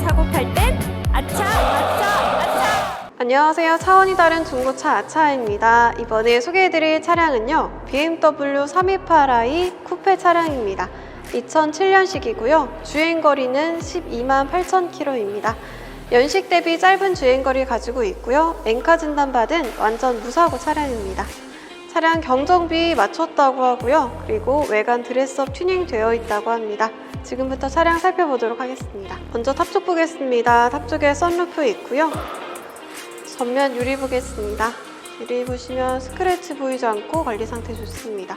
사고 팔 땐 아차 아차 아차 안녕하세요. 차원이 다른 중고차 아차입니다. 이번에 소개해드릴 차량은요. BMW 328i 쿠페 차량입니다. 2007년식이고요. 주행거리는 12만 8천 킬로입니다. 연식 대비 짧은 주행거리 가지고 있고요. 엔카 진단받은 완전 무사고 차량입니다. 차량 경정비 마쳤다고 하고요. 그리고 외관 드레스업 튜닝 되어 있다고 합니다. 지금부터 차량 살펴보도록 하겠습니다. 먼저 탑쪽 보겠습니다. 탑 쪽에 썬루프 있고요. 전면 유리 보겠습니다. 유리 보시면 스크래치 보이지 않고 관리 상태 좋습니다.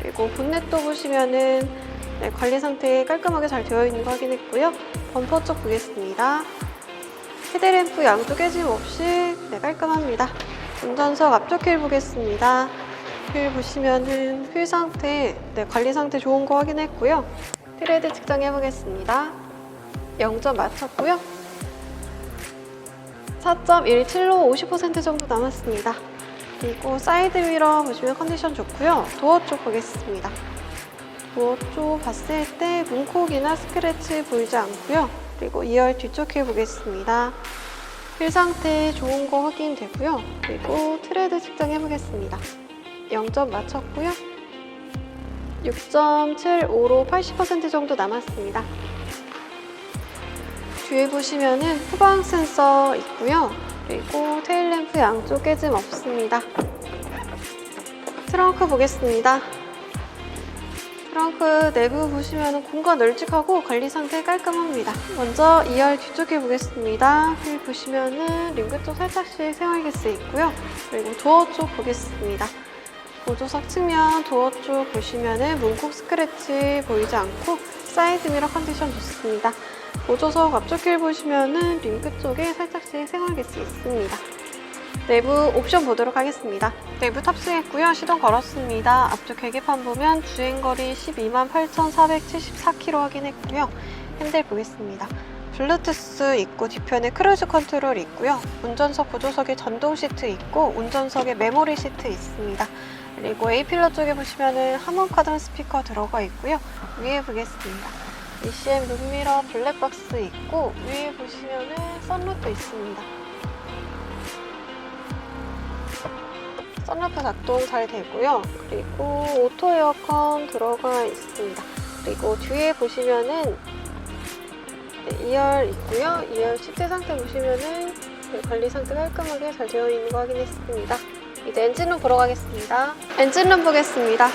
그리고 본넷도 보시면은 네, 관리 상태 깔끔하게 잘 되어 있는 거 확인했고요. 범퍼 쪽 보겠습니다. 헤드램프 양쪽 깨짐 없이 네, 깔끔합니다. 운전석 앞쪽 휠 보겠습니다. 휠 보시면은 휠 상태, 네, 관리 상태 좋은 거 확인했고요. 트레드 측정해 보겠습니다. 0점 맞췄고요. 4.17로 50% 정도 남았습니다. 그리고 사이드 미러 보시면 컨디션 좋고요. 도어 쪽 보겠습니다. 도어 쪽 봤을 때 문콕이나 스크래치 보이지 않고요. 그리고 2열 뒤쪽 휠 보겠습니다. 휠 상태 좋은 거 확인되고요. 그리고 트레드 측정해 보겠습니다. 0점 맞췄고요. 6.75로 80% 정도 남았습니다. 뒤에 보시면은 후방 센서 있고요. 그리고 테일램프 양쪽 깨짐 없습니다. 트렁크 보겠습니다. 트렁크 내부 보시면 공간 널찍하고 관리 상태 깔끔합니다. 먼저 2열 뒤쪽에 보겠습니다. 휠 보시면은 링크 쪽 살짝씩 생활기스 있고요. 그리고 도어 쪽 보겠습니다. 보조석 측면 도어 쪽 보시면은 문콕 스크래치 보이지 않고 사이드 미러 컨디션 좋습니다. 보조석 앞쪽 길 보시면은 링크 쪽에 살짝씩 생활기스 있습니다. 내부 옵션 보도록 하겠습니다. 내부 탑승했고요. 시동 걸었습니다. 앞쪽 계기판 보면 주행거리 12만 8,474km 확인했고요. 핸들 보겠습니다. 블루투스 있고 뒤편에 크루즈 컨트롤 있고요. 운전석 보조석에 전동 시트 있고 운전석에 메모리 시트 있습니다. 그리고 A필러 쪽에 보시면은 하몬 카든 스피커 들어가 있고요. 위에 보겠습니다. ECM 룸미러 블랙박스 있고 위에 보시면은 썬루프 있습니다. 썬루프 작동 잘 되고요. 그리고 오토 에어컨 들어가 있습니다. 그리고 뒤에 보시면은 네, 2열 있고요. 2열 시트 상태 보시면은 네, 관리 상태 깔끔하게 잘 되어 있는 거 확인했습니다. 이제 엔진룸 보러 가겠습니다. 엔진룸 보겠습니다.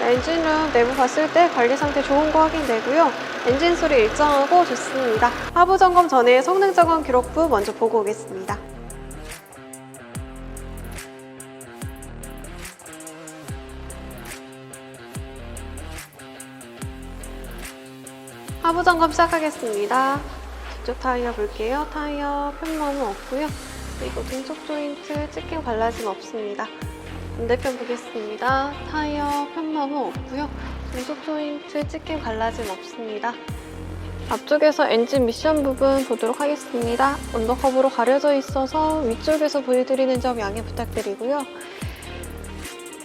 네, 엔진룸 내부 봤을 때 관리 상태 좋은 거 확인되고요. 엔진 소리 일정하고 좋습니다. 하부 점검 전에 성능 점검 기록부 먼저 보고 오겠습니다. 하부 점검 시작하겠습니다. 뒤쪽 타이어 볼게요. 타이어 편마모 없고요. 그리고 등속 조인트 찍힌 발라짐 없습니다. 반대편 보겠습니다. 타이어 편마모 없고요. 등속 조인트 찍힌 갈라짐 없습니다. 앞쪽에서 엔진 미션 부분 보도록 하겠습니다. 언더커브로 가려져 있어서 위쪽에서 보여드리는 점 양해 부탁드리고요.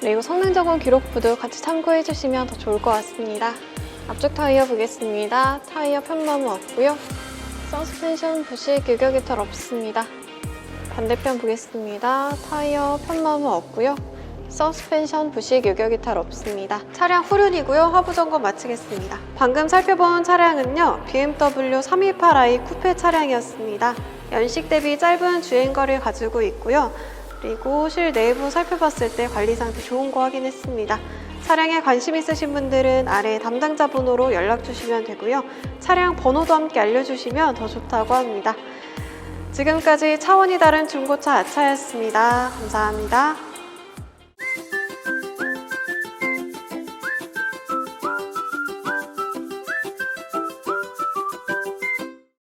그리고 성능 점검 기록 부도 같이 참고해 주시면 더 좋을 것 같습니다. 앞쪽 타이어 보겠습니다. 타이어 편마모 없고요. 서스펜션 부식 규격 이탈 없습니다. 반대편 보겠습니다. 타이어 편마모 없고요. 서스펜션 부식 유격 이 탈 없습니다. 차량 후륜이고요. 하부 점검 마치겠습니다. 방금 살펴본 차량은요. BMW 328i 쿠페 차량이었습니다. 연식 대비 짧은 주행거리를 가지고 있고요. 그리고 실 내부 살펴봤을 때 관리 상태 좋은 거 확인했습니다. 차량에 관심 있으신 분들은 아래 담당자 번호로 연락 주시면 되고요. 차량 번호도 함께 알려주시면 더 좋다고 합니다. 지금까지 차원이 다른 중고차 아차였습니다. 감사합니다.